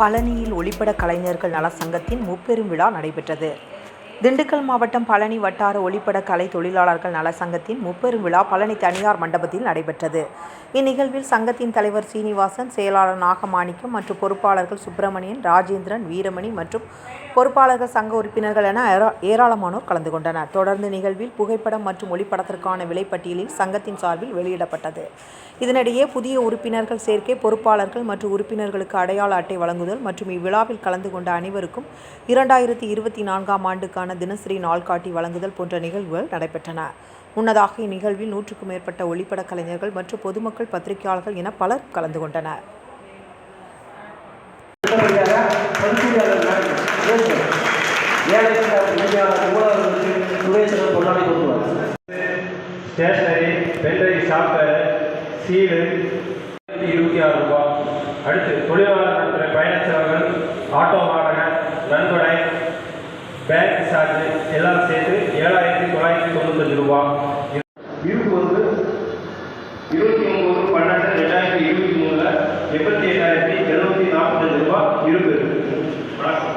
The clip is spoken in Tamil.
பழனியில் ஒளிப்பட கலைஞர்கள் நல சங்கத்தின் முப்பெரும் விழா நடைபெற்றது. திண்டுக்கல் மாவட்டம் பழனி வட்டார ஒளிப்பட கலை தொழிலாளர்கள் நல சங்கத்தின் முப்பெரும் விழா பழனி தனியார் மண்டபத்தில் நடைபெற்றது. இந்நிகழ்வில் சங்கத்தின் தலைவர் சீனிவாசன் செயலாளர் நாகமாணிக்கம் மற்றும் பொறுப்பாளர்கள் சுப்பிரமணியன் ராஜேந்திரன் வீரமணி மற்றும் பொறுப்பாளர்கள் சங்க உறுப்பினர்கள் என ஏரா- ஏராளமானோர் கலந்து கொண்டனர். தொடர்ந்து நிகழ்வில் புகைப்படம் மற்றும் ஒளிப்படத்திற்கான விலைப்பட்டியலில் சங்கத்தின் சார்பில் வெளியிடப்பட்டது. இதனிடையே புதிய உறுப்பினர்கள் சேர்க்கை பொறுப்பாளர்கள் மற்றும் உறுப்பினர்களுக்கு அடையாள அட்டை வழங்குதல் மற்றும் இவ்விழாவில் கலந்து கொண்ட அனைவருக்கும் இரண்டாயிரத்தி இருபத்தி நான்காம் ஆண்டுக்கான தினசரி நாள்காட்டி வழங்குதல் போன்ற நிகழ்வுகள் நடைபெற்றன. முன்னதாக இந்நிகழ்வில் நூற்றுக்கும் மேற்பட்ட ஒளிப்பட கலைஞர்கள் மற்றும் பொதுமக்கள் பத்திரிகையாளர்கள் என பலர் கலந்து கொண்டனர். ஸ்டேஷனரி பென்ட்ரைவ் சாஃப்ட்வேர் சீலு இருபத்தி ஆறு ரூபாய். அடுத்து தொழிலாளர் நலத்துறை ஆட்டோ வாடகை நன்கொடை சார்ஜ் எல்லாம் சேர்த்து ஏழாயிரத்தி தொள்ளாயிரத்தி தொண்ணூத்தஞ்சு ரூபாய் இருப்பு வந்து இருபத்தி ஒம்பது பன்னெண்டு ரெண்டாயிரத்தி இருபத்தி மூணில் எண்பத்தி எட்டாயிரத்தி எழுநூற்றி நாற்பத்தஞ்சு ரூபாய் இருப்பு இருக்கு வணக்கம்